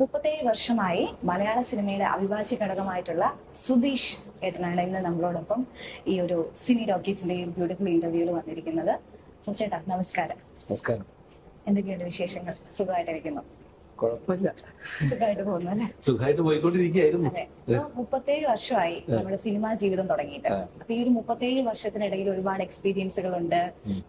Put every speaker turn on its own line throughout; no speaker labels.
മുപ്പത്തേഴ് വർഷമായി മലയാള സിനിമയുടെ അവിഭാജ്യ ഘടകമായിട്ടുള്ള സുധീഷ് ഏട്ടനാണ് ഇന്ന് നമ്മളോടൊപ്പം ഈ ഒരു സിനി ഡോക്കീസിന്റെ ബ്യൂട്ടിഫുൾ ഇന്റർവ്യൂവിൽ വന്നിരിക്കുന്നത്. സുചേട്ടാ നമസ്കാരം.
നമസ്കാരം.
എന്തൊക്കെയുണ്ട് വിശേഷങ്ങൾ? സുഖമായിട്ടിരിക്കുന്നു.
കുഴപ്പമില്ല.
സുഖമായിട്ട്
പോയിക്കൊണ്ടിരിക്കുകയായിരുന്നു.
മുപ്പത്തേഴ് വർഷമായി നമ്മുടെ സിനിമാ ജീവിതം തുടങ്ങിയിട്ട്. അപ്പൊ ഈ ഒരു മുപ്പത്തേഴ് വർഷത്തിനിടയിൽ ഒരുപാട് എക്സ്പീരിയൻസുകൾ ഉണ്ട്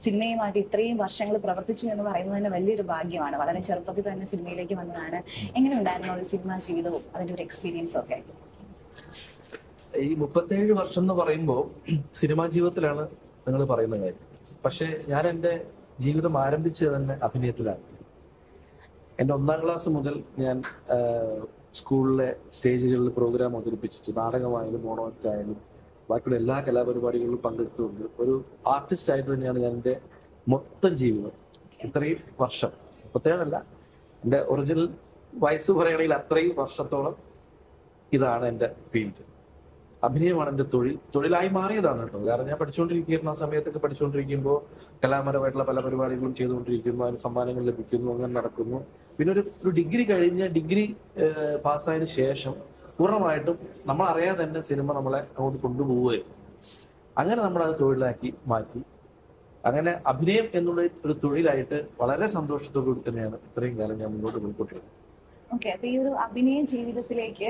സിനിമയുമായിട്ട് ഇത്രയും വർഷങ്ങൾ പ്രവർത്തിച്ചു എന്ന് പറയുന്നത് തന്നെ വലിയൊരു ഭാഗ്യമാണ്. വളരെ ചെറുപ്പത്തിൽ തന്നെ സിനിമയിലേക്ക് വന്നതാണ്. എങ്ങനെ ഉണ്ടായിരുന്നു ഒരു സിനിമാ ജീവിതവും അതിന്റെ ഒരു എക്സ്പീരിയൻസും ഒക്കെ?
ഈ മുപ്പത്തേഴ് വർഷം എന്ന് പറയുമ്പോൾ സിനിമാ ജീവിതത്തിലാണ് നിങ്ങൾ പറയുന്ന കാര്യം. പക്ഷെ ഞാൻ എന്റെ ജീവിതം ആരംഭിച്ചത് തന്നെ അഭിനയത്തിലാണ്. എന്റെ ഒന്നാം ക്ലാസ് മുതൽ ഞാൻ സ്കൂളിലെ സ്റ്റേജുകളിൽ പ്രോഗ്രാം അവതരിപ്പിച്ചിട്ട് നാടകമായാലും മോണോക്ട് ആയാലും ബാക്കിയുള്ള എല്ലാ കലാപരിപാടികളിലും പങ്കെടുത്തുകൊണ്ട് ഒരു ആർട്ടിസ്റ്റ് ആയിട്ട് തന്നെയാണ് ഞാൻ എന്റെ മൊത്തം ജീവിതം. ഇത്രയും വർഷം. മുപ്പത്തേഴല്ല എന്റെ ഒറിജിനൽ വയസ്സ് പറയുകയാണെങ്കിൽ അത്രയും വർഷത്തോളം ഇതാണ് എന്റെ ഫീൽഡ്. അഭിനയമാണ് എന്റെ തൊഴിൽ. തൊഴിലായി മാറിയതാണ് കേട്ടോ. കാരണം ഞാൻ പഠിച്ചുകൊണ്ടിരിക്കുന്ന സമയത്തൊക്കെ പഠിച്ചുകൊണ്ടിരിക്കുമ്പോൾ കലാപരമായിട്ടുള്ള പല പരിപാടികളും ചെയ്തുകൊണ്ടിരിക്കുന്നു. അതിന് സമ്മാനങ്ങൾ ലഭിക്കുന്നു. അങ്ങനെ നടക്കുന്നു. പിന്നെ ഒരു ഒരു ഡിഗ്രി കഴിഞ്ഞ ഡിഗ്രി പാസ്സായതിനു ശേഷം പൂർണമായിട്ടും നമ്മൾ അറിയാതെ തന്നെ സിനിമ നമ്മളെ അങ്ങോട്ട് കൊണ്ടുപോവുകയും അങ്ങനെ നമ്മൾ അത് തൊഴിലാക്കി മാറ്റി. അങ്ങനെ അഭിനയം എന്നുള്ള ഒരു തൊഴിലായിട്ട് വളരെ സന്തോഷത്തോടുകൂടി തന്നെയാണ് ഇത്രയും കാലം ഞാൻ മുന്നോട്ട് പോയിക്കൊണ്ടിരുന്നത്.
ഓക്കെ. അപ്പൊ ഈ ഒരു അഭിനയ ജീവിതത്തിലേക്ക്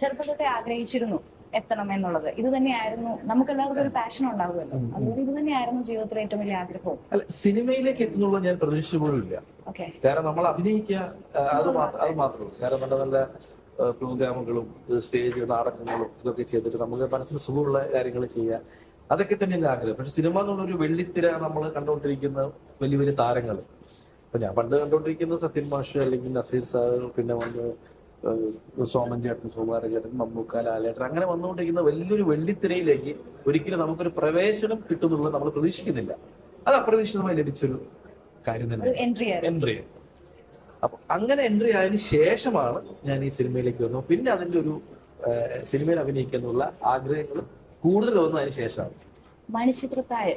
ചെറുപ്പത്തെ ആഗ്രഹിച്ചിരുന്നു. എത്തണം എന്നുള്ളത് ഇത് തന്നെയായിരുന്നു നമുക്ക് എല്ലാവർക്കും ഒരു പാഷൻ ഉണ്ടാവുമല്ലോ. അതുകൊണ്ട് ഇത് തന്നെയായിരുന്നു ജീവിതത്തിലെ ഏറ്റവും വലിയ ആഗ്രഹവും.
അല്ല സിനിമയിലേക്ക് എത്തുന്നുള്ള ഞാൻ പ്രതീക്ഷിച്ചു പോലും ഇല്ല കാരണം നമ്മൾ അഭിനയിക്കുക ആ, അത് അത് മാത്രമേ കാരണം നല്ല പ്രോഗ്രാമുകളും സ്റ്റേജ് നാടകങ്ങളും ഇതൊക്കെ ചെയ്തിട്ട് നമുക്ക് മനസ്സിന് സുഖമുള്ള കാര്യങ്ങൾ ചെയ്യുക അതൊക്കെ തന്നെ എന്റെ ആഗ്രഹം. പക്ഷെ സിനിമ എന്നുള്ളൊരു വെള്ളിത്തിര നമ്മൾ കണ്ടുകൊണ്ടിരിക്കുന്ന വലിയ വലിയ താരങ്ങൾ. ഇപ്പൊ ഞാൻ പണ്ട് കണ്ടുകൊണ്ടിരിക്കുന്ന സത്യൻ മാഷ് അല്ലെങ്കിൽ നസീർ സാർ പിന്നെ വന്ന് സോമൻ ചേട്ടൻ സുകുമാരൻ ചേട്ടൻ മമ്മൂക്ക ലാലേട്ടൻ അങ്ങനെ വന്നുകൊണ്ടിരിക്കുന്ന വലിയൊരു വെള്ളിത്തിരയിലേക്ക് ഒരിക്കലും നമുക്കൊരു പ്രവേശനം കിട്ടുന്നുള്ളത് നമ്മൾ പ്രതീക്ഷിക്കുന്നില്ല. അത് അപ്രതീക്ഷിതമായി ലഭിച്ചൊരു കാര്യം തന്നെ
എൻട്രി
എൻട്രി അപ്പൊ അങ്ങനെ എൻട്രി ആയതിന് ശേഷമാണ് ഞാൻ ഈ സിനിമയിലേക്ക് വന്നത്. പിന്നെ അതിന്റെ ഒരു സിനിമയിൽ അഭിനയിക്കാനുള്ള ആഗ്രഹങ്ങൾ കൂടുതൽ വന്നതിന് ശേഷമാണ്.
മണിച്ചിത്രത്താഴ്.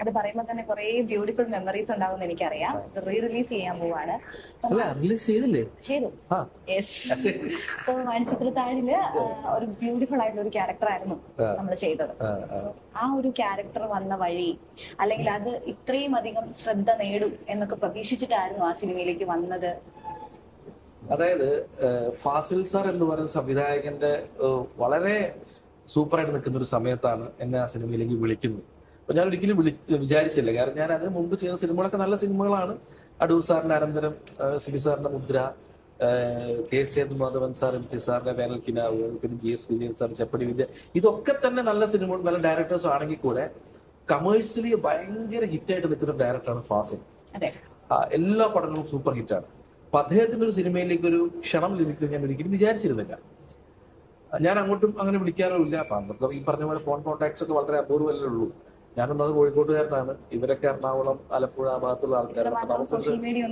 അത് പറയുമ്പോൾ തന്നെ കുറെ ബ്യൂട്ടിഫുൾ മെമ്മറീസ് ഉണ്ടാവും എനിക്കറിയാം. റീ റിലീസ് ചെയ്യാൻ പോവാണ്.
അല്ല റിലീസ് ചെയ്തില്ലേ?
ചെയ്തു. യെസ് മണിച്ചിത്രത്താഴിൽ ഒരു ബ്യൂട്ടിഫുൾ ആയിട്ടുള്ള ഒരു ക്യാരക്ടർ ആയിരുന്നു നമ്മൾ ചെയ്തത്.
ആ,
ഒരു ക്യാരക്ടർ വന്ന വഴി അല്ലെങ്കിൽ അത് ഇത്രയും അധികം ശ്രദ്ധ നേടും എന്നൊക്കെ പ്രതീക്ഷിച്ചിട്ടായിരുന്നു ആ സിനിമയിലേക്ക് വന്നത്.
അതായത് ഫാസിൽ സാർ എന്ന് പറയുന്ന സംവിധായകന്റെ വളരെ സൂപ്പറായിട്ട് നിൽക്കുന്ന ഒരു സമയത്താണ് എന്നെ ആ സിനിമയിലേക്ക് വിളിക്കുന്നത്. അപ്പൊ ഞാൻ ഒരിക്കലും വിളി വിചാരിച്ചില്ല. കാരണം ഞാൻ അതിന് മുമ്പ് ചെയ്ത സിനിമകളൊക്കെ നല്ല സിനിമകളാണ്. അടൂർ സാറിന്റെ അനന്തരം സിബി സാറിന്റെ Mudra K Sethu Madhavan sir M T സാറിന്റെ വേനൽ കിനാവ് പിന്നെ G S Vijayan sir Cheppadi Vidya ഇതൊക്കെ തന്നെ നല്ല സിനിമ നല്ല ഡയറക്ടേഴ്സ് ആണെങ്കിൽ കൂടെ കമേഴ്സ്യലി ഭയങ്കര ഹിറ്റായിട്ട് നിൽക്കുന്ന ഡയറക്ടറാണ് ഫാസിൻ എല്ലാ പടങ്ങളും സൂപ്പർ ഹിറ്റാണ്. അപ്പൊ അദ്ദേഹത്തിന്റെ ഒരു സിനിമയിലേക്ക് ഒരു ക്ഷണം ലഭിക്കും ഞാൻ ഒരിക്കലും വിചാരിച്ചിരുന്നില്ല. ഞാൻ അങ്ങോട്ടും അങ്ങനെ വിളിക്കാറോ ഇല്ല അപ്പൊ അന്നത്തെ ഈ പറഞ്ഞ പോലെ ഫോൺ കോൺടാക്ട്സ് ഒക്കെ വളരെ അപൂർവമല്ലേ ഉള്ളൂ. ഞാനൊന്നത് കോഴിക്കോട്ടുകാരനാണ്. ഇവരൊക്കെ എറണാകുളം ആലപ്പുഴ ആ ഭാഗത്തുള്ള ആൾക്കാരാണ്
സോഷ്യൽ മീഡിയ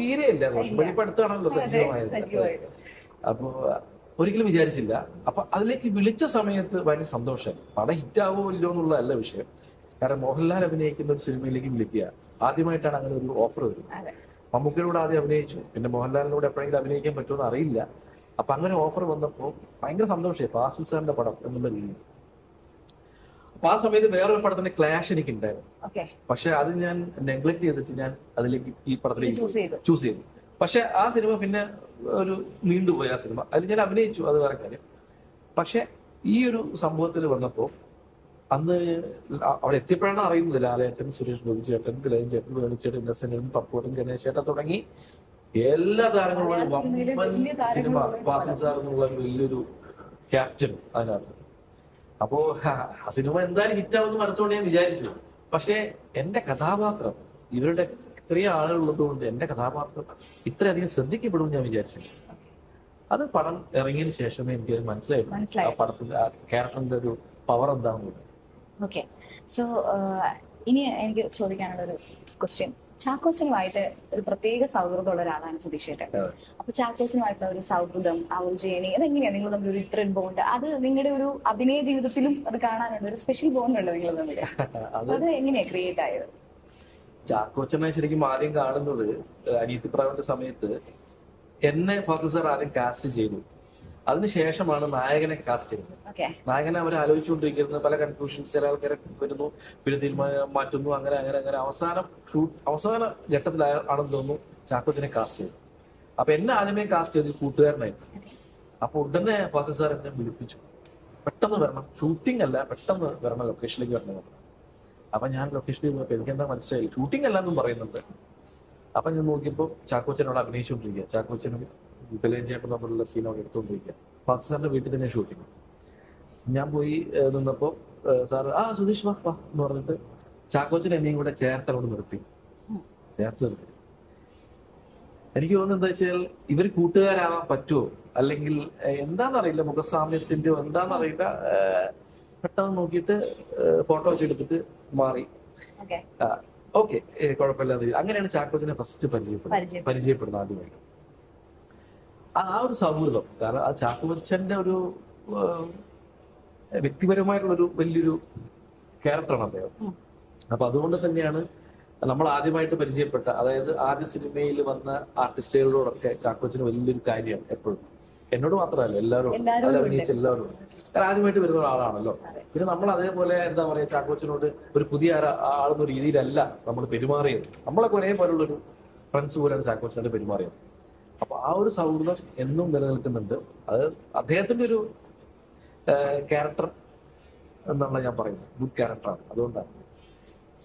തീരെ ഇല്ല. സോഷ്യൽ മീഡിയ ഇപ്പൊ അടുത്താണല്ലോ സജീവമായത്. അപ്പോ ഒരിക്കലും വിചാരിച്ചില്ല. അപ്പൊ അതിലേക്ക് വിളിച്ച സമയത്ത് ഭയങ്കര സന്തോഷം. പടം ഹിറ്റാവോ ഇല്ലോ എന്നുള്ളതല്ല വിഷയം. കാരണം മോഹൻലാൽ അഭിനയിക്കുന്ന ഒരു സിനിമയിലേക്ക് വിളിക്കുക. ആദ്യമായിട്ടാണ് അങ്ങനെ ഒരു ഓഫർ വരുന്നത്.
അതെ.
മമ്മൂക്കയിലൂടെ ആദ്യം അഭിനയിച്ചു. പിന്നെ മോഹൻലാലിനോട് എപ്പോഴെങ്കിലും അഭിനയിക്കാൻ പറ്റുമെന്ന് അറിയില്ല അപ്പൊ അങ്ങനെ ഓഫർ വന്നപ്പോൾ ഭയങ്കര സന്തോഷമായി. ഫാസിൽ സാറിന്റെ പടം എന്നുള്ള രീതിയിൽ. അപ്പൊ ആ സമയത്ത് വേറൊരു പടത്തിന്റെ ക്ലാഷ് എനിക്ക് ഉണ്ടായിരുന്നു പക്ഷെ അത് ഞാൻ നെഗ്ലക്ട് ചെയ്തിട്ട് ഞാൻ അതിലേക്ക് ഈ പടത്തിലേക്ക്
ചൂസ് ചെയ്തു.
പക്ഷെ ആ സിനിമ പിന്നെ ഒരു നീണ്ടുപോയി ആ സിനിമ. അതിൽ ഞാൻ അഭിനയിച്ചു അത് വേറെ കാര്യം. പക്ഷെ ഈ ഒരു സംഭവത്തിൽ വന്നപ്പോൾ അന്ന് അവിടെ എത്തിയപ്പോഴാണ് അറിയുന്നത് ലാലേട്ടൻ സുരേഷ് ഗോപി ചേട്ടൻ തിലകൻ ചേട്ടൻ വേണിച്ചേട്ടൻ ഇന്നസെന്റും പപ്പൂട്ടൻ ഗണേശ് ചേട്ടൻ തുടങ്ങി എല്ലാ താരങ്ങളും സിനിമ. ഫാസിൽ സാർ എന്നുള്ള വലിയൊരു ക്യാപ്റ്റൻ അതിനകത്ത്. അപ്പോ ആ സിനിമ എന്തായാലും ഹിറ്റാവുമെന്ന് മനസ്സുകൊണ്ട് ഞാൻ വിചാരിച്ചു. പക്ഷേ എന്റെ കഥാപാത്രം ഇവരുടെ ഇത്രയും ആളുകൾ ഉള്ളതുകൊണ്ട് എന്റെ കഥാപാത്രം ഇത്രയധികം ശ്രദ്ധിക്കപ്പെടുമെന്ന് ഞാൻ വിചാരിച്ചില്ല. അത് പടം ഇറങ്ങിയതിന് ശേഷമേ എനിക്ക് മനസ്സിലായിട്ടുള്ളൂ ആ പടത്തിന്റെ ആ ക്യാരക്ടറിന്റെ ഒരു പവർ എന്താണെന്നുള്ളത്
ഓക്കെ സോ ഇനി എനിക്ക് ചോദിക്കാനുള്ള ഒരു ക്വസ്റ്റ്യൻ ചാക്കോച്ചനുമായിട്ട് ഒരു പ്രത്യേക സൗഹൃദമുള്ള ഒരാളാണ് സുധീഷേട്ടൻ. അപ്പൊ ചാക്കോച്ചനുമായിട്ടുള്ള ഒരു സൗഹൃദം ആ ഒരു ജേണി അതെങ്ങനെയാ നിങ്ങൾ തമ്മിൽ ഒരു ഇത്രയും ബോണ്ട് അത് നിങ്ങളുടെ ഒരു അഭിനയ ജീവിതത്തിലും അത് കാണാനുണ്ട് ഒരു സ്പെഷ്യൽ ബോണ്ട് ഉണ്ട് നിങ്ങൾ തമ്മിൽ?
അത്
എങ്ങനെയാ ക്രിയേറ്റ് ആയത്?
ചാക്കോച്ചനെ ശരിക്കും ആദ്യം കാണുന്നത് അനിയത്തിപ്രാവിന്റെ സമയത്ത് എന്നെ ഫാസിൽ സാർ ആദ്യം കാസ്റ്റ് ചെയ്തു. അതിനുശേഷമാണ് നായകനെ കാസ്റ്റ് ചെയ്യുന്നത്. നായകനെ അവർ ആലോചിച്ചുകൊണ്ടിരിക്കുന്നത് പല കൺഫ്യൂഷൻസ് ചില ആൾക്കാരെ വരുന്നു പിന്നെ തീരുമാനം മാറ്റുന്നു അങ്ങനെ അങ്ങനെ അങ്ങനെ. അവസാനം ഷൂട്ട് അവസാന ഘട്ടത്തിലാണെന്ന് തോന്നുന്നു ചാക്കോച്ചനെ കാസ്റ്റ് ചെയ്തു. അപ്പൊ എന്നെ ആദ്യമേ കാസ്റ്റ് ചെയ്ത് കൂട്ടുകാരനായിരുന്നു. അപ്പൊ ഉടനെ ഫാസിൽ സാർ എന്നെ വിളിപ്പിച്ചു. പെട്ടെന്ന് വരണം. ഷൂട്ടിംഗ് അല്ല പെട്ടെന്ന് വരണം ലൊക്കേഷനിലേക്ക് വരണം അപ്പൊ ഞാൻ ലൊക്കേഷനിൽ പോയപ്പോ എനിക്ക് എന്താ മനസ്സിലായി? ഷൂട്ടിംഗ് അല്ല എന്നും പറയുന്നുണ്ട്. അപ്പൊ ഞാൻ നോക്കിയപ്പോ ചാക്കോച്ചനോട് അഭിനയിച്ചുകൊണ്ടിരിക്കുക ചാക്കോച്ചനും വിതലയം ചേട്ടൻ തമ്മിലുള്ള സീനോട് എടുത്തുകൊണ്ടിരിക്കുക. ഫാസ്റ്റ് സാറിന്റെ വീട്ടിൽ തന്നെ ഷൂട്ടിങ് ഞാൻ പോയി നിന്നപ്പോൾ സാറ് ആ സുധീഷ് വാ വാ എന്ന് പറഞ്ഞിട്ട് ചാക്കോച്ചൻ എന്നെയും കൂടെ ചേർത്ത് അവിടെ നിർത്തി. ചേർത്ത് നിർത്തി. എനിക്ക് തോന്നുന്നത് എന്താ വെച്ചാൽ ഇവർ കൂട്ടുകാരാവാൻ പറ്റുമോ അല്ലെങ്കിൽ എന്താണെന്നറിയില്ല മുഖസാമ്യത്തിന്റെയോ എന്താണെന്നറിയില്ല. പെട്ടെന്ന് നോക്കിയിട്ട് ഫോട്ടോ ഒക്കെ എടുത്തിട്ട് മാറി.
ഓക്കെ.
കുഴപ്പമില്ലാതെ. അങ്ങനെയാണ് ചാക്കോച്ചിനെ ഫസ്റ്റ് പരിചയപ്പെടുന്നത്.
പരിചയം
പരിചയപ്പെടുന്നത് ആദ്യമായിട്ട്. ആ ഒരു സൗഹൃദം. കാരണം ആ ചാക്കോച്ചന്റെ ഒരു വ്യക്തിപരമായിട്ടുള്ളൊരു വ്യക്തിപരമായിട്ടുള്ള ഒരു വലിയൊരു ക്യാരക്ടറാണ് അദ്ദേഹം. അപ്പൊ അതുകൊണ്ട് തന്നെയാണ് നമ്മൾ ആദ്യമായിട്ട് പരിചയപ്പെട്ട അതായത് ആദ്യ സിനിമയിൽ വന്ന ആർട്ടിസ്റ്റുകളോടൊക്കെ ചാക്കോച്ചന് വലിയൊരു കാര്യമാണ് എപ്പോഴും. എന്നോട് മാത്രമല്ല എല്ലാവരും അതിൽ. അഭിനയിച്ച എല്ലാവരും. കാരണം ആദ്യമായിട്ട് വരുന്ന ഒരാളാണല്ലോ. പിന്നെ നമ്മൾ അതേപോലെ എന്താ പറയാ ചാക്കോച്ചനോട് ഒരു പുതിയ ആളെന്ന രീതിയിലല്ല നമ്മൾ പെരുമാറിയത്. നമ്മളൊക്കെ ഒരേപോലുള്ളൊരു ഫ്രണ്ട്സ് പോലെയാണ് ചാക്കോച്ചനോട് പെരുമാറിയത്. അപ്പൊ ആ ഒരു സൗഹൃദം എന്നും നിലനിൽക്കുന്നുണ്ട്. അത് അദ്ദേഹത്തിന്റെ ഒരു ക്യാരക്ടർ എന്നുള്ള ഞാൻ പറയുന്നത്. ഗുഡ് ക്യാരക്ടറാണ് അതുകൊണ്ടാണ്.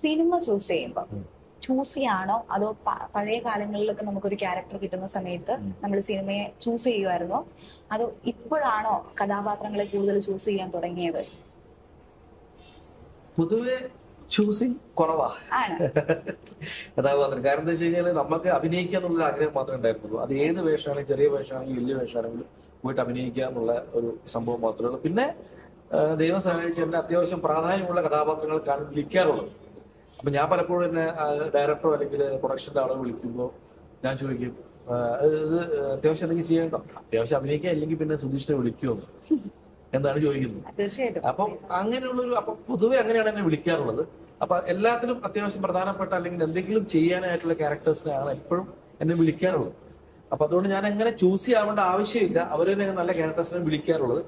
സിനിമ ചൂസ് ചെയ്യുമ്പോൾ. ചൂസ് ചെയ്യാണോ? അതോ പഴയ കാലങ്ങളിലൊക്കെ നമുക്കൊരു ക്യാരക്ടർ കിട്ടുന്ന സമയത്ത് നമ്മൾ സിനിമയെ ചൂസ് ചെയ്യുമായിരുന്നോ അതോ ഇപ്പോഴാണോ കഥാപാത്രങ്ങളെ കൂടുതൽ ചൂസ് ചെയ്യാൻ തുടങ്ങിയത്?
പൊതുവെ ചൂസിങ് കുറവാ. കഥാപാത്രം കാരണം എന്താ വെച്ച് കഴിഞ്ഞാൽ നമുക്ക് അഭിനയിക്കുക എന്നുള്ള ആഗ്രഹം മാത്രമേ ഉണ്ടായിരുന്നുള്ളൂ. അത് ഏത് വേഷമാണെങ്കിലും ചെറിയ വേഷമാണെങ്കിലും വലിയ വേഷമാണെങ്കിലും പോയിട്ട് അഭിനയിക്കുക എന്നുള്ള ഒരു സംഭവം മാത്രമേ ഉള്ളൂ. പിന്നെ ദൈവം സഹായിച്ച് എന്നെ അത്യാവശ്യം പ്രാധാന്യമുള്ള കഥാപാത്രങ്ങൾക്കാണ് വിളിക്കാറുള്ളത്. അപ്പൊ ഞാൻ പലപ്പോഴും എന്നെ ഡയറക്ടറോ അല്ലെങ്കിൽ പ്രൊഡക്ഷന്റെ ആളോ വിളിക്കുമ്പോൾ ഞാൻ ചോദിക്കും ഇത് അത്യാവശ്യം എന്തെങ്കിലും ചെയ്യണ്ടോ? അത്യാവശ്യം അഭിനയിക്കാൻ അല്ലെങ്കിൽ പിന്നെ സുധീഷിനെ വിളിക്കുമോ എന്നാണ് ചോദിക്കുന്നത്.
തീർച്ചയായിട്ടും.
അപ്പം അങ്ങനെയുള്ളൊരു അപ്പൊ പൊതുവെ അങ്ങനെയാണ് എന്നെ വിളിക്കാറുള്ളത്. അപ്പൊ എല്ലാത്തിലും അത്യാവശ്യം പ്രധാനപ്പെട്ട അല്ലെങ്കിൽ എന്തെങ്കിലും ചെയ്യാനായിട്ടുള്ള ക്യാരക്ടേഴ്സിനെയാണ് എപ്പോഴും എന്നെ വിളിക്കാറുള്ളത്. അപ്പൊ അതുകൊണ്ട് ഞാൻ അങ്ങനെ ചൂസ് ചെയ്യാവേണ്ട ആവശ്യമില്ല. അവർ തന്നെ നല്ല ക്യാരക്ടേഴ്സിനെ വിളിക്കാറുള്ളത്.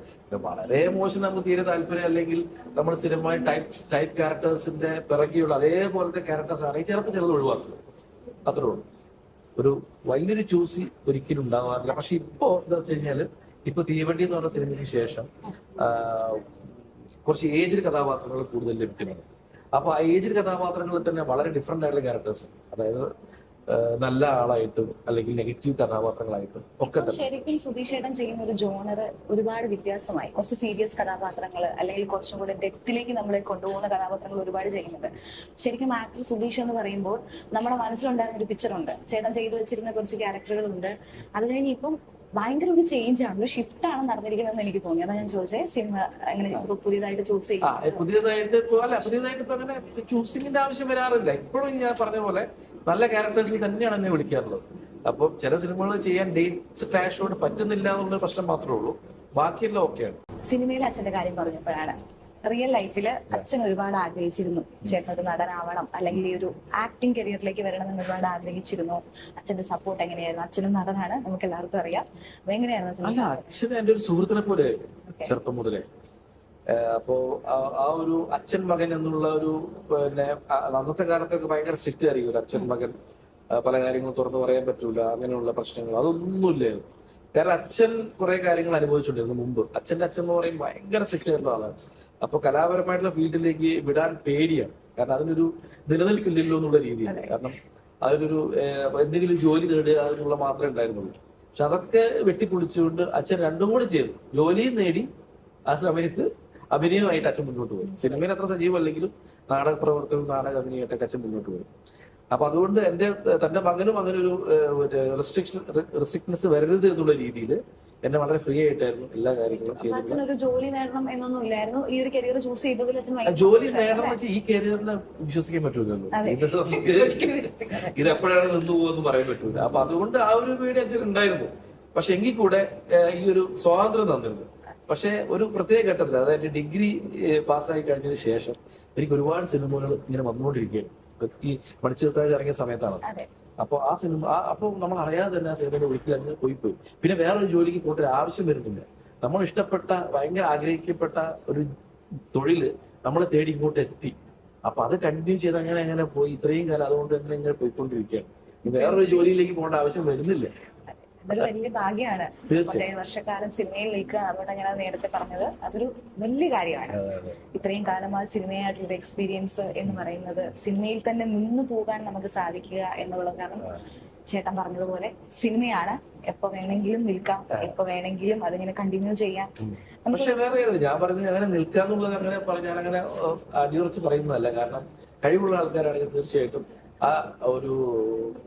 വളരെ മോശം നമുക്ക് തീരെ താല്പര്യം അല്ലെങ്കിൽ നമ്മൾ സ്ഥിരമായി ടൈപ്പ് ടൈപ്പ് ക്യാരക്ടേഴ്സിന്റെ പിറകെയുള്ള അതേപോലത്തെ ക്യാരക്ടേഴ്സ് ആണെങ്കിൽ ചിലപ്പോൾ ചിലത് ഒഴിവാക്കും അത്രേ ഉള്ളൂ. ഒരു വലിയൊരു ചൂസി ഒരിക്കലും ഉണ്ടാവാറില്ല. പക്ഷെ ഇപ്പോ എന്താ വെച്ച് കഴിഞ്ഞാൽ ഇപ്പൊ തീവണ്ടി എന്ന് പറഞ്ഞ സിനിമയ്ക്ക് ശേഷം കുറച്ച് ഏജ്ഡ് കഥാപാത്രങ്ങൾ കൂടുതൽ ലഭിക്കുന്നുണ്ട്. അപ്പൊ ആ ഏജ്ഡ് കഥാപാത്രങ്ങളിൽ തന്നെ വളരെ ഡിഫറെന്റ് ആയിട്ടുള്ള ക്യാരക്ടേഴ്സ് അതായത് നല്ല ആളായിട്ടും അല്ലെങ്കിൽ നെഗറ്റീവ് കഥാപാത്രങ്ങളായിട്ടും ഒക്കെ
ശരിക്കും സുധീഷ് ഏട്ടൻ ചെയ്യുന്ന ഒരു ജോണർ ഒരുപാട് വ്യത്യാസമായി. കുറച്ച് സീരിയസ് കഥാപാത്രങ്ങൾ അല്ലെങ്കിൽ കുറച്ചും കൂടെ ഡെപ്തിലേക്ക് നമ്മളെ കൊണ്ടുപോകുന്ന കഥാപാത്രങ്ങൾ ഒരുപാട് ചെയ്യുന്നുണ്ട്. ശരിക്കും ആക്ടർ സുധീഷ് എന്ന് പറയുമ്പോൾ നമ്മുടെ മനസ്സിലുണ്ടായിരുന്ന ഒരു പിക്ചർ ഉണ്ട്. ചേട്ടൻ ചെയ്തു വെച്ചിരുന്ന കുറച്ച് ക്യാരക്ടറുകളുണ്ട് അത് കഴിഞ്ഞ് ഇപ്പം ഭയങ്കര ഒരു ചേഞ്ച് ആണ്. ഒരു ഷിഫ്റ്റ് ആണ് നടന്നിരിക്കുന്നതെന്ന് എനിക്ക് തോന്നി. അതാ ഞാൻ ചോദിച്ചത് സിനിമ അങ്ങനെ പുതിയതായിട്ട് ചൂസ് ചെയ്യും
പുതിയതായിട്ട് അല്ല പുതിയതായിട്ട് ഇപ്പൊ അങ്ങനെ ചൂസിങ്ങിന്റെ ആവശ്യം വരാറില്ല. ഇപ്പോഴും ഞാൻ പറഞ്ഞ പോലെ നല്ല ക്യാരക്ടേഴ്സിൽ തന്നെയാണ് എന്നെ വിളിക്കാറുള്ളത്. അപ്പം ചില സിനിമകൾ ചെയ്യാൻ ഡേറ്റ്സ് ക്ലാഷോട് പറ്റുന്നില്ല എന്നുള്ള പ്രശ്നം മാത്രമേ ഉള്ളൂ. ബാക്കിയെല്ലാം ഓക്കെയാണ്
സിനിമയിൽ അച്ഛന്റെ കാര്യം പറഞ്ഞപ്പോഴാണ്. റിയൽ ലൈഫിൽ അച്ഛൻ ഒരുപാട് ആഗ്രഹിച്ചിരുന്നു. ചേട്ടൻ ഒരു നടനാവണം. അല്ലെങ്കിൽ ഈ ഒരു ആക്ടിംഗ് കരിയറിലേക്ക് വരണം എന്ന് ഒരുപാട് ആഗ്രഹിച്ചിരുന്നു. അച്ഛന്റെ സപ്പോർട്ട് എങ്ങനെയായിരുന്നു? അച്ഛനും നടനാണ്. നമുക്ക് എല്ലാവർക്കും അറിയാം. അപ്പൊ എങ്ങനെയായിരുന്നു അച്ഛൻ
അല്ല അച്ഛൻ ഒരു സുഹൃത്തിനെ പോലെ ചെറുപ്പം മുതലേ. അപ്പോ ആ- ഒരു അച്ഛൻ മകൻ എന്നുള്ള ഒരു പിന്നെ അന്നത്തെ കാലത്തൊക്കെ ഭയങ്കര സ്ട്രിക്റ്റ് ആയിരിക്കും ഒരു അച്ഛൻ മകൻ. പല കാര്യങ്ങളും തുറന്നു പറയാൻ പറ്റൂല. അങ്ങനെയുള്ള പ്രശ്നങ്ങൾ. അതൊന്നുമില്ലായിരുന്നു കാരണം അച്ഛൻ കുറെ കാര്യങ്ങൾ അനുഭവിച്ചിട്ടുണ്ടായിരുന്നു മുമ്പ്. അച്ഛന്റെ അച്ഛൻ എന്ന് പറയും ഭയങ്കര സ്ട്രിക്റ്റ് ആയിട്ടുള്ള ആളാണ്. അപ്പൊ കലാപരമായിട്ടുള്ള ഫീൽഡിലേക്ക് വിടാൻ പേടിയാണ്. കാരണം അതിനൊരു നിലനിൽപ്പില്ലല്ലോ എന്നുള്ള രീതിയിൽ. കാരണം അതിനൊരു എന്തെങ്കിലും ജോലി നേടുക എന്നുള്ള മാത്രമേ ഉണ്ടായിരുന്നുള്ളൂ. പക്ഷെ അതൊക്കെ വെട്ടിപ്പൊളിച്ചുകൊണ്ട് അച്ഛൻ രണ്ടും കൂടി ചെയ്തു. ജോലിയും നേടി ആ സമയത്ത് അഭിനയമായിട്ട് അച്ഛൻ മുന്നോട്ട് പോയി. സിനിമയിൽ അത്ര സജീവമല്ലെങ്കിലും നാടക പ്രവർത്തനം നാടക അഭിനയമായിട്ടൊക്കെ അച്ഛൻ മുന്നോട്ട് പോയി. അപ്പൊ അതുകൊണ്ട് എന്റെ തന്റെ മകനും അങ്ങനെ ഒരു റെസ്ട്രിക്ഷൻ റെസ്ട്രിക്ട്നെസ് വരരുത് എന്നുള്ള രീതിയിൽ എന്നെ വളരെ ഫ്രീ ആയിട്ടായിരുന്നു എല്ലാ കാര്യങ്ങളും
ചെയ്തു
ചെയ്തത്
ജോലി നേടണം എന്നൊന്നും ഇല്ലായിരുന്നു ഈ ഒരു കരിയർ ചൂസ് ചെയ്തതിൽ അച്ഛൻ ഭയങ്കര
ജോലി നേടണം? വെച്ചാൽ ഈ കരിയറിനെ വിശ്വസിക്കാൻ പറ്റൂലല്ലോ.
അതെ.
ഇത് നമുക്ക് എപ്പോഴാണ് നിന്നു പോകുമെന്ന് പറയാൻ പറ്റൂല. അപ്പൊ അതുകൊണ്ട് ആ ഒരു പേടി അച്ഛൻ ഉണ്ടായിരുന്നു. പക്ഷെ എങ്കിൽ കൂടെ ഏഹ്, ഈ ഒരു സ്വാതന്ത്ര്യം തന്നിരുന്നു. പക്ഷെ ഒരു പ്രത്യേക ഘട്ടത്തിൽ അതായത് ഡിഗ്രി പാസ്സായി കഴിഞ്ഞതിന് ശേഷം എനിക്ക് ഒരുപാട് സിനിമകൾ ഇങ്ങനെ വന്നുകൊണ്ടിരിക്കുകയാണ്. ഈ മണിച്ചിറത്താഴ് ഇറങ്ങിയ സമയത്താണ്.
അതെ.
അപ്പൊ ആ സിനിമ അപ്പൊ നമ്മൾ അറിയാതെ തന്നെ ആ സിനിമയുടെ ഒഴുക്കിൽ അങ്ങ് പോയി പോയി പിന്നെ വേറൊരു ജോലിക്ക് പോയിട്ട് ആവശ്യം വരുന്നില്ല. നമ്മൾ ഇഷ്ടപ്പെട്ട ഭയങ്കര ആഗ്രഹിക്കപ്പെട്ട ഒരു തൊഴിൽ നമ്മളെ തേടി ഇങ്ങോട്ട് എത്തി. അപ്പൊ അത് കണ്ടിന്യൂ ചെയ്ത് അങ്ങനെ അങ്ങനെ പോയി. ഇത്രയും കാലം അതുകൊണ്ട് തന്നെ ഇങ്ങനെ പോയിക്കൊണ്ടിരിക്കുകയാണ്. വേറൊരു ജോലിയിലേക്ക് പോകേണ്ട ആവശ്യം വരുന്നില്ല.
അതൊരു വലിയ ഭാഗ്യമാണ്. പതിനേഴ് വർഷക്കാലം സിനിമയിൽ നിൽക്കുക അതുകൊണ്ട് ഞാൻ അത് നേരത്തെ പറഞ്ഞത്. അതൊരു വലിയ കാര്യമാണ്. ഇത്രയും കാലം ആ സിനിമയായിട്ടുള്ള എക്സ്പീരിയൻസ് എന്ന് പറയുന്നത് സിനിമയിൽ തന്നെ നിന്ന് പോകാൻ നമുക്ക് സാധിക്കുക എന്നുള്ളത് കാരണം ചേട്ടൻ പറഞ്ഞതുപോലെ. സിനിമയാണ്. എപ്പോ വേണമെങ്കിലും നിൽക്കാം. എപ്പോ വേണമെങ്കിലും അതിങ്ങനെ കണ്ടിന്യൂ ചെയ്യാം.
പക്ഷെ വേറെ ഞാൻ പറയുന്നത് അങ്ങനെ നിൽക്കാന്നുള്ളത് അങ്ങനെ പറഞ്ഞാൽ അങ്ങനെ അടിയുറച്ച് പറയുന്നതല്ല. കാരണം കഴിവുള്ള ആൾക്കാരാണെങ്കിൽ തീർച്ചയായിട്ടും ആ ഒരു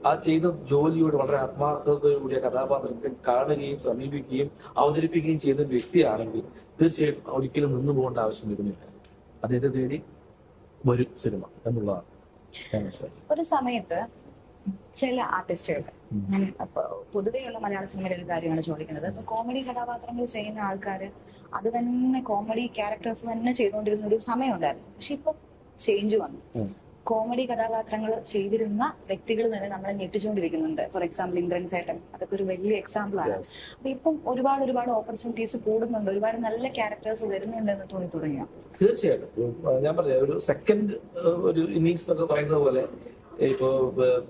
ആ ചെയ്ത ജോലിയോട് വളരെ ആത്മാർത്ഥതയോടുകൂടിയ കഥാപാത്രത്തെ കാണുകയും സമീപിക്കുകയും അവതരിപ്പിക്കുകയും ചെയ്ത ഒരു വ്യക്തിയാണെങ്കിൽ തീർച്ചയായിട്ടും ഒരിക്കലും നിന്നു പോകേണ്ട ആവശ്യം വരുന്നില്ല. അദ്ദേഹത്തെ തേടി വരും സിനിമ എന്നുള്ളതാണ്
ഒരു സമയത്ത് ചില ആർട്ടിസ്റ്റുകൾ ഞാൻ അപ്പൊ പൊതുവെയുള്ള മലയാള സിനിമയിലെ ഒരു കാര്യമാണ് ചോദിക്കുന്നത്. ഇപ്പൊ കോമഡി കഥാപാത്രങ്ങൾ ചെയ്യുന്ന ആൾക്കാർ അത് തന്നെ കോമഡി ക്യാരക്ടേഴ്സ് തന്നെ ചെയ്തുകൊണ്ടിരുന്ന ഒരു സമയമുണ്ടായിരുന്നു. പക്ഷെ ഇപ്പൊ ചേഞ്ച് വന്നു. കോമഡി കഥാപാത്രങ്ങൾ ചെയ്തിരുന്ന വ്യക്തികൾ തന്നെ നമ്മളെ ഞെട്ടിച്ചുകൊണ്ടിരിക്കുന്നുണ്ട്. ഫോർ എക്സാമ്പിൾ ഇന്ദ്രൻ സേട്ടൻ. അതൊക്കെ ഒരു വലിയ എക്സാമ്പിൾ ആണ്. അപ്പൊ ഇപ്പം ഒരുപാട് ഒരുപാട് ഓപ്പർച്യൂണിറ്റീസ് കൂടുന്നുണ്ട്. ഒരുപാട് നല്ല ക്യാരക്ടേഴ്സ് വരുന്നുണ്ട് എന്ന് തോന്നി തുടങ്ങിയ?
തീർച്ചയായിട്ടും. ഞാൻ പറഞ്ഞ ഒരു സെക്കൻഡ് ഒരു ഇന്നിങ്സ് എന്നൊക്കെ പറയുന്നത് പോലെ ഇപ്പോ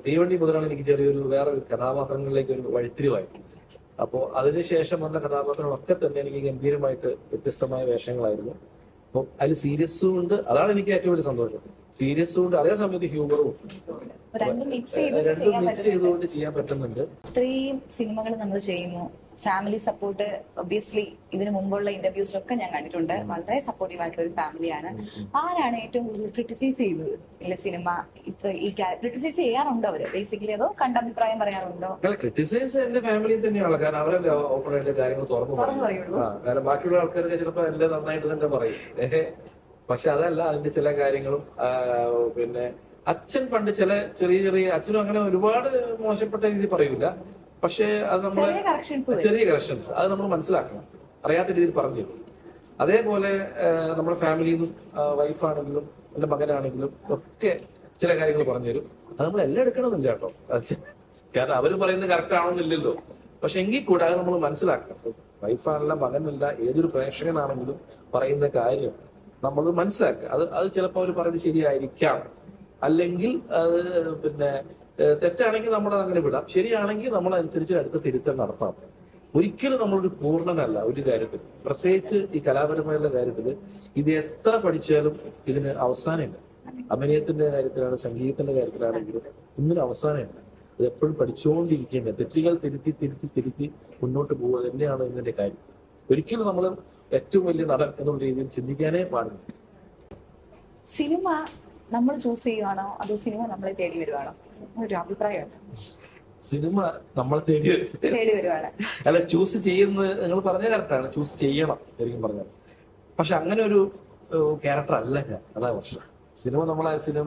തീവണ്ടി മുതലാണ് എനിക്ക് ചെറിയൊരു വേറെ ഒരു കഥാപാത്രങ്ങളിലേക്ക് ഒരു വഴിത്തിരിവായി. അപ്പോ അതിനുശേഷം വന്ന കഥാപാത്രങ്ങളൊക്കെ തന്നെ എനിക്ക് ഗംഭീരമായിട്ട് വ്യത്യസ്തമായ വേഷങ്ങളായിരുന്നു. അപ്പോൾ അതിൽ സീരിയസും ഉണ്ട്. അതാണ് എനിക്ക് ഏറ്റവും വലിയ സന്തോഷം. സീരിയസും ഉണ്ട് അതേ സമയത്ത് ഹ്യൂമറും ഉണ്ട്.
അപ്പൊ രണ്ടും മിക്സ്
ചെയ്തുകൊണ്ട് ചെയ്യാൻ പറ്റുന്നുണ്ട്.
ഇത്രയും സിനിമകൾ നമ്മൾ ചെയ്യുന്നു. ഫാമിലി സപ്പോർട്ട് ഒബിയസ്ലി ഇതിനു മുമ്പുള്ള ഇന്റർവ്യൂസിലൊക്കെ ഞാൻ കണ്ടിട്ടുണ്ട്. വളരെ സപ്പോർട്ടീവ് ആയിട്ടുള്ള ഒരു ഫാമിലിയാണ് ആരാണ് ഏറ്റവും കൂടുതൽ ക്രിട്ടിസൈസ് ചെയ്തത് ഇല്ല സിനിമ ഇപ്പൊ ഈ ക്രിട്ടിസൈസ് ചെയ്യാറുണ്ടോ അവർ? ബേസിക്കലി അതോ കണ്ട അഭിപ്രായം പറയാറുണ്ടോ?
ക്രിറ്റിസൈസ് ക്രിട്ടിസൈസ് എന്റെ ഫാമിലി തന്നെയാണ്. കാരണം അവരല്ലേ ഓപ്പൺ ആയിട്ട് കാര്യങ്ങൾ തുറന്നു
തുറന്നു
പറയും
പറയുള്ളൂ.
കാരണം ബാക്കിയുള്ള ആൾക്കാർക്ക് ചിലപ്പോൾ എല്ലാം നന്നായിട്ട് തന്നെ പറയും. പക്ഷെ അതല്ല അതിന്റെ ചില കാര്യങ്ങളും പിന്നെ അച്ഛൻ പണ്ട് ചില ചെറിയ ചെറിയ അച്ഛനും അങ്ങനെ ഒരുപാട് മോശപ്പെട്ട രീതി പറയൂല. പക്ഷെ അത് നമ്മൾ
ചെറിയ കറക്ഷൻസ്
അത് നമ്മൾ മനസ്സിലാക്കണം. അറിയാത്ത രീതിയിൽ പറഞ്ഞു തരും. അതേപോലെ നമ്മുടെ ഫാമിലിയിൽ നിന്നും വൈഫാണെങ്കിലും എന്റെ മകനാണെങ്കിലും ഒക്കെ ചില കാര്യങ്ങൾ പറഞ്ഞു തരും. അത് നമ്മൾ എല്ലാം എടുക്കണമെന്നില്ല കേട്ടോ. കാരണം അവർ പറയുന്നത് കറക്റ്റ് ആവണമെന്നില്ലല്ലോ പക്ഷെ എങ്കിൽ കൂടെ അത് നമ്മൾ മനസ്സിലാക്കണം. വൈഫാണല്ല മകനല്ല ഏതൊരു പ്രേക്ഷകനാണെങ്കിലും പറയുന്ന കാര്യം നമ്മൾ മനസ്സിലാക്കുക. അത് അത് ചിലപ്പോൾ അവർ പറയുന്നത് ശരിയായിരിക്കാം. അല്ലെങ്കിൽ അത് പിന്നെ തെറ്റാണെങ്കിൽ നമ്മൾ അങ്ങനെ വിടാം. ശരിയാണെങ്കിൽ നമ്മൾ അനുസരിച്ച് അടുത്ത തിരുത്തൽ നടത്താം. ഒരിക്കലും നമ്മളൊരു പൂർണനല്ല ഒരു കാര്യത്തിൽ. പ്രത്യേകിച്ച് ഈ കലാപരമായുള്ള കാര്യത്തിൽ ഇത് എത്ര പഠിച്ചാലും ഇതിന് അവസാനമില്ല. അഭിനയത്തിന്റെ കാര്യത്തിലാണ് സംഗീതത്തിന്റെ കാര്യത്തിലാണെങ്കിലും ഒന്നിനും അവസാനമില്ല. ഇത് എപ്പോഴും പഠിച്ചുകൊണ്ടിരിക്കേണ്ട തെറ്റുകൾ തിരുത്തി തിരുത്തി തിരുത്തി മുന്നോട്ട് പോവുക തന്നെയാണ് ഇതിന്റെ കാര്യം. ഒരിക്കലും നമ്മൾ ഏറ്റവും വലിയ നടൻ എന്നുള്ള രീതിയിൽ ചിന്തിക്കാനേ പാടില്ല.
സിനിമ നമ്മൾ ചൂസ് ചെയ്യുവാണോ? അതോ സിനിമ നമ്മളെ തേടി വരുവാണോ? ഒരു അഭിപ്രായം
സിനിമ നമ്മൾ തേടി.
തേടി വരുവാണ്.
അല്ല ചൂസ് ചെയ്യുന്നത് നിങ്ങൾ പറഞ്ഞ കറക്റ്റാണ് ചൂസ് ചെയ്യണം ശരിക്കും പറഞ്ഞത് പക്ഷെ അങ്ങനെ ഒരു ക്യാരക്ടർ അല്ല ഞാൻ. അതാ പ്രശ്നം. സിനിമ നമ്മളെ സിനിമ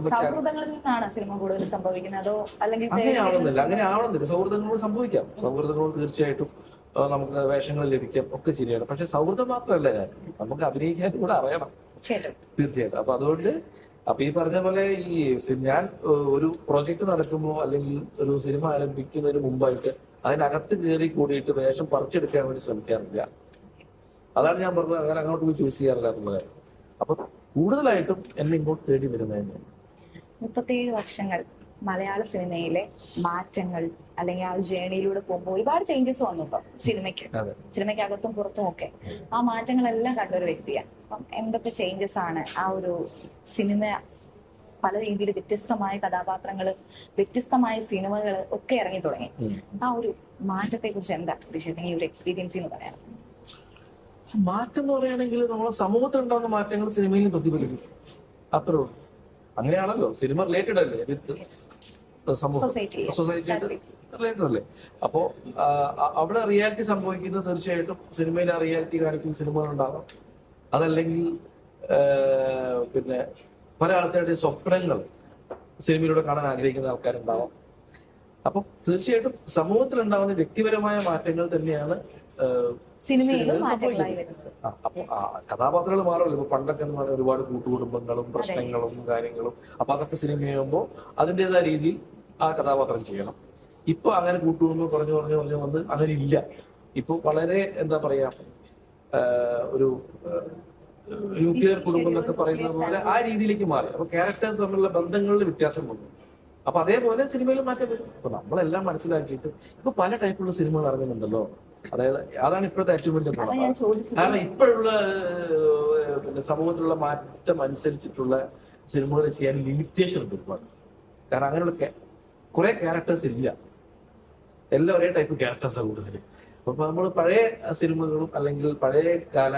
സിനിമ കൂടുതൽ സംഭവിക്കുന്നത്? അതോ അല്ലെങ്കിൽ
അങ്ങനെ ആവണമെന്നില്ല അങ്ങനെ ആവണമെന്നില്ല. സൗഹൃദങ്ങളോട് സംഭവിക്കാം. സൗഹൃദങ്ങളോട് തീർച്ചയായിട്ടും നമുക്ക് വേഷങ്ങൾ ലഭിക്കാം. ഒക്കെ ശരിയാണ്. പക്ഷെ സൗഹൃദം മാത്രമല്ല ഞാൻ. നമുക്ക് അഭിനയിക്കാൻ കൂടെ അറിയണം. തീർച്ചയായിട്ടും. അപ്പൊ അതുകൊണ്ട് അപ്പൊ ഈ പറഞ്ഞ പോലെ ഈ ഞാൻ ഒരു പ്രൊജക്ട് നടക്കുമ്പോൾ അല്ലെങ്കിൽ ഒരു സിനിമ ആരംഭിക്കുന്നതിന് മുമ്പായിട്ട് അതിനകത്ത് കയറി കൂടിയിട്ട് വേഷം പറിച്ചെടുക്കാൻ വേണ്ടി ശ്രമിക്കാറില്ല. അതാണ് ഞാൻ പറഞ്ഞത്. അങ്ങനെ അങ്ങോട്ട് പോയി ചൂസ് ചെയ്യാറില്ല എന്നുള്ള കാര്യം അപ്പൊ കൂടുതലായിട്ടും എന്നെ ഇങ്ങോട്ട് തേടി വരുന്നതന്നെ
മുപ്പത്തേഴ് വർഷങ്ങൾ മലയാള സിനിമയിലെ മാറ്റങ്ങൾ അല്ലെങ്കിൽ ആ ഒരു ജേണിയിലൂടെ പോകുമ്പോൾ ഒരുപാട് ചേഞ്ചസ് വന്നു ഇപ്പൊ സിനിമയ്ക്ക് സിനിമയ്ക്കകത്തും പുറത്തും ഒക്കെ. ആ മാറ്റങ്ങളെല്ലാം കണ്ടൊരു വ്യക്തിയാണ്. അപ്പം എന്തൊക്കെ ചേഞ്ചസ് ആണ്? ആ ഒരു സിനിമ പല രീതിയിൽ വ്യത്യസ്തമായ കഥാപാത്രങ്ങൾ വ്യത്യസ്തമായ സിനിമകൾ ഒക്കെ ഇറങ്ങി തുടങ്ങി. ആ ഒരു മാറ്റത്തെ കുറിച്ച് എന്താ ഈ ഒരു എക്സ്പീരിയൻസ് എന്ന് പറയാം
മാറ്റം എന്ന് പറയുകയാണെങ്കിൽ നമ്മളെ സമൂഹത്തിൽ ഉണ്ടാകുന്ന മാറ്റങ്ങൾ സിനിമയിൽ പ്രതിഫലിക്കും. അത്രേ ഉള്ളൂ. അങ്ങനെയാണല്ലോ. സിനിമ റിലേറ്റഡ് അല്ലേ? വിത്ത് സൊസൈറ്റിയായിട്ട് റിലേറ്റഡ് അല്ലേ? അപ്പോ അവിടെ റിയാലിറ്റി സംഭവിക്കുന്നത് തീർച്ചയായിട്ടും സിനിമയിൽ ആ റിയാലിറ്റി കാണിക്കുന്ന സിനിമകൾ ഉണ്ടാവാം അതല്ലെങ്കിൽ പിന്നെ പല ആൾക്കാരുടെ സ്വപ്നങ്ങൾ സിനിമയിലൂടെ കാണാൻ ആഗ്രഹിക്കുന്ന ആൾക്കാരുണ്ടാവാം. അപ്പൊ തീർച്ചയായിട്ടും സമൂഹത്തിൽ ഉണ്ടാവുന്ന വ്യക്തിപരമായ മാറ്റങ്ങൾ തന്നെയാണ് അപ്പൊ കഥാപാത്രങ്ങൾ മാറുമല്ലോ. ഇപ്പൊ പണ്ടൊക്കെ എന്ന് പറഞ്ഞാൽ ഒരുപാട് കൂട്ടുകുടുംബങ്ങളും പ്രശ്നങ്ങളും കാര്യങ്ങളും. അപ്പൊ അതൊക്കെ സിനിമയാകുമ്പോൾ അതിന്റെതായ രീതിയിൽ ആ കഥാപാത്രം ചെയ്യണം. ഇപ്പൊ അങ്ങനെ കൂട്ടുകുടുംബം കുറഞ്ഞു കുറഞ്ഞു കുറഞ്ഞു വന്ന് അങ്ങനെ ഇല്ല. ഇപ്പൊ വളരെ എന്താ പറയാ ഒരു ന്യൂക്ലിയർ കുടുംബം എന്നൊക്കെ പറയുന്നത് പോലെ ആ രീതിയിലേക്ക് മാറി. അപ്പൊ ക്യാരക്ടേഴ്സ് തമ്മിലുള്ള ബന്ധങ്ങളിൽ വ്യത്യാസം വന്നു. അപ്പൊ അതേപോലെ സിനിമയിൽ മാറ്റം വരും. അപ്പൊ നമ്മളെല്ലാം മനസ്സിലാക്കിയിട്ട് ഇപ്പൊ പല ടൈപ്പുള്ള സിനിമകൾ ഇറങ്ങുന്നുണ്ടല്ലോ. അതായത് അതാണ് ഇപ്പോഴത്തെ ഏറ്റവും വലിയ ഗുണം കാരണം ഇപ്പോഴുള്ള പിന്നെ സമൂഹത്തിലുള്ള മാറ്റം അനുസരിച്ചിട്ടുള്ള സിനിമകൾ ചെയ്യാൻ ലിമിറ്റേഷൻ ഉണ്ട് ഒരുപാട്. കാരണം അങ്ങനെയുള്ള കുറെ ക്യാരക്ടേഴ്സ് ഇല്ല. എല്ലാം ഒരേ ടൈപ്പ് ക്യാരക്ടേഴ്സാണ് കൂടുതൽ. അപ്പൊ നമ്മൾ പഴയ സിനിമകളും അല്ലെങ്കിൽ പഴയ കാല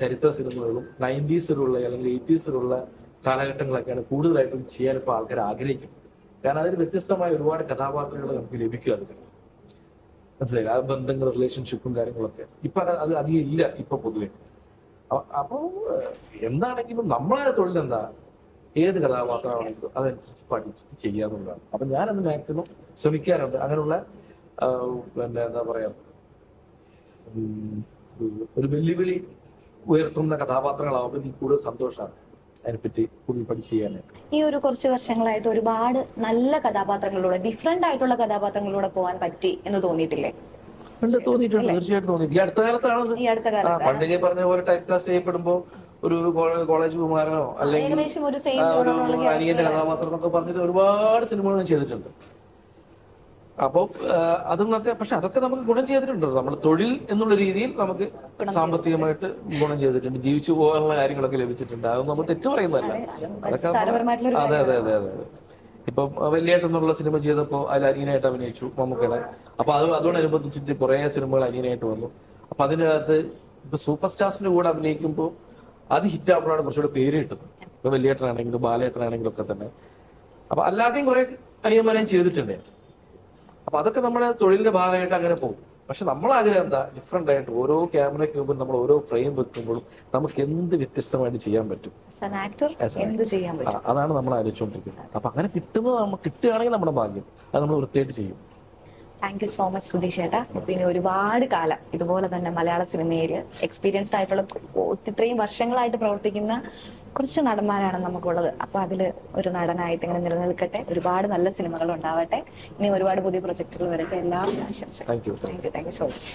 ചരിത്ര സിനിമകളും നയന്റീസിലുള്ള അല്ലെങ്കിൽ എയ്റ്റീസിലുള്ള കാലഘട്ടങ്ങളൊക്കെയാണ് കൂടുതലായിട്ടും ചെയ്യാൻ ഇപ്പോൾ ആൾക്കാർ ആഗ്രഹിക്കുന്നത്. കാരണം അതിന് വ്യത്യസ്തമായ ഒരുപാട് കഥാപാത്രങ്ങൾ നമുക്ക് ലഭിക്കും അതിൽ മനസ്സിലായി ആ ബന്ധങ്ങൾ റിലേഷൻഷിപ്പും കാര്യങ്ങളൊക്കെ. ഇപ്പൊ അത് അധികം ഇല്ല ഇപ്പൊ പൊതുവെ. അപ്പൊ എന്താണെങ്കിലും നമ്മളെ തൊഴിൽ എന്താ ഏത് കഥാപാത്രമാണെങ്കിലും അതനുസരിച്ച് പഠിച്ച് ചെയ്യാന്നുള്ളതാണ് അപ്പൊ ഞാനത് മാക്സിമം ശ്രമിക്കാറുണ്ട്. അങ്ങനെയുള്ള പിന്നെ എന്താ പറയാ? ഒരു വെല്ലുവിളി ഉയർത്തുന്ന കഥാപാത്രങ്ങളാവുമ്പോൾ എനിക്ക് കൂടുതൽ സന്തോഷമാണ് അതിനെപ്പറ്റി കൂടുതൽ പഠിച്ച് ചെയ്യാനായിട്ട്
ഈ ഒരു കുറച്ച് വർഷങ്ങളായിട്ട് ഒരുപാട് നല്ല കഥാപാത്രങ്ങളിലൂടെ ഡിഫറെന്റ് ആയിട്ടുള്ള കഥാപാത്രങ്ങളിലൂടെ പോകാൻ പറ്റി എന്ന് തോന്നിയിട്ടില്ലേ?
ഉണ്ട് തോന്നിയിട്ടുണ്ട്. തീർച്ചയായിട്ടും തോന്നിയിട്ടുണ്ട്. ഈ അടുത്ത
ഈ അടുത്ത
ആ,
കാലത്ത്.
പണ്ട് ഞാൻ പറഞ്ഞ പോലെ ടൈപ്പ് കാസ്റ്റ് ഒരു കോളേജ് കുമാരനോ അല്ലെങ്കിൽ
ഏകദേശം ഒരു സെയിം
ആ, ഒരു അനിയന്റെ കഥാപാത്രം എന്നൊക്കെ പറഞ്ഞിട്ട് ഒരുപാട് സിനിമകൾ ഞാൻ ചെയ്തിട്ടുണ്ട്. അപ്പൊ അതൊന്നൊക്കെ പക്ഷെ അതൊക്കെ നമുക്ക് ഗുണം ചെയ്തിട്ടുണ്ട്. നമ്മൾ തൊഴിൽ എന്നുള്ള രീതിയിൽ നമുക്ക് സാമ്പത്തികമായിട്ട് ഗുണം ചെയ്തിട്ടുണ്ട്. ജീവിച്ചു പോകാനുള്ള കാര്യങ്ങളൊക്കെ ലഭിച്ചിട്ടുണ്ട്. അതൊന്നും നമ്മൾ തെറ്റു പറയുന്നതല്ല. അതൊക്കെ അതെ അതെ അതെ അതെ. ഇപ്പം വലിയേട്ടെന്നുള്ള സിനിമ ചെയ്തപ്പോൾ അതിൽ അനിയനായിട്ട് അഭിനയിച്ചു മമ്മൂക്കയുടെ. അപ്പൊ അത് അതോടനുബന്ധിച്ചിട്ട് കുറെ സിനിമകൾ അനിയനായിട്ട് വന്നു. അപ്പൊ അതിനകത്ത് ഇപ്പൊ സൂപ്പർ സ്റ്റാർസിന്റെ കൂടെ അഭിനയിക്കുമ്പോൾ അത് ഹിറ്റ് ആകുമ്പോഴാണ് കുറച്ചുകൂടെ പേര് കിട്ടുന്നത്. ഇപ്പൊ വലിയേട്ടനാണെങ്കിലും ബാലേട്ടനാണെങ്കിലും ഒക്കെ തന്നെ. അപ്പൊ അല്ലാതെയും കുറെ അനിയന്മാരെയും ചെയ്തിട്ടുണ്ട്. അപ്പൊ അതൊക്കെ നമ്മുടെ തൊഴിലിന്റെ ഭാഗമായിട്ട് അങ്ങനെ പോകും. പക്ഷെ നമ്മൾ ആഗ്രഹം എന്താ? ഡിഫറെന്റ് ആയിട്ട് ഓരോ ക്യാമറയ്ക്ക് മുമ്പ് നമ്മൾ ഓരോ ഫ്രെയിം വെക്കുമ്പോഴും നമുക്ക് എന്ത് വ്യത്യസ്തമായിട്ട് ചെയ്യാൻ പറ്റും? അതാണ് നമ്മൾ ആലോചിച്ചുകൊണ്ടിരിക്കുന്നത്. അപ്പൊ അങ്ങനെ കിട്ടുന്നത് നമുക്ക് കിട്ടുകയാണെങ്കിൽ നമ്മുടെ ഭാഗ്യം. അത് നമ്മൾ വൃത്തിയായിട്ട് ചെയ്യും.
Thank you so much Sudheesh ചേട്ടാ പിന്നെ ഒരുപാട് കാലം ഇതുപോലെ തന്നെ മലയാള സിനിമയിൽ എക്സ്പീരിയൻസ്ഡ് ആയിട്ടുള്ള ഇത്രയും വർഷങ്ങളായിട്ട് പ്രവർത്തിക്കുന്ന കുറച്ച് നടന്മാരാണ് നമുക്കുള്ളത്. അപ്പൊ അതിൽ ഒരു നടനായിട്ട് ഇങ്ങനെ നിലനിൽക്കട്ടെ. ഒരുപാട് നല്ല സിനിമകൾ ഉണ്ടാവട്ടെ. ഇനി ഒരുപാട് പുതിയ പ്രൊജക്ടുകൾ വരട്ടെ. എല്ലാ ആശംസ thank you thank you so much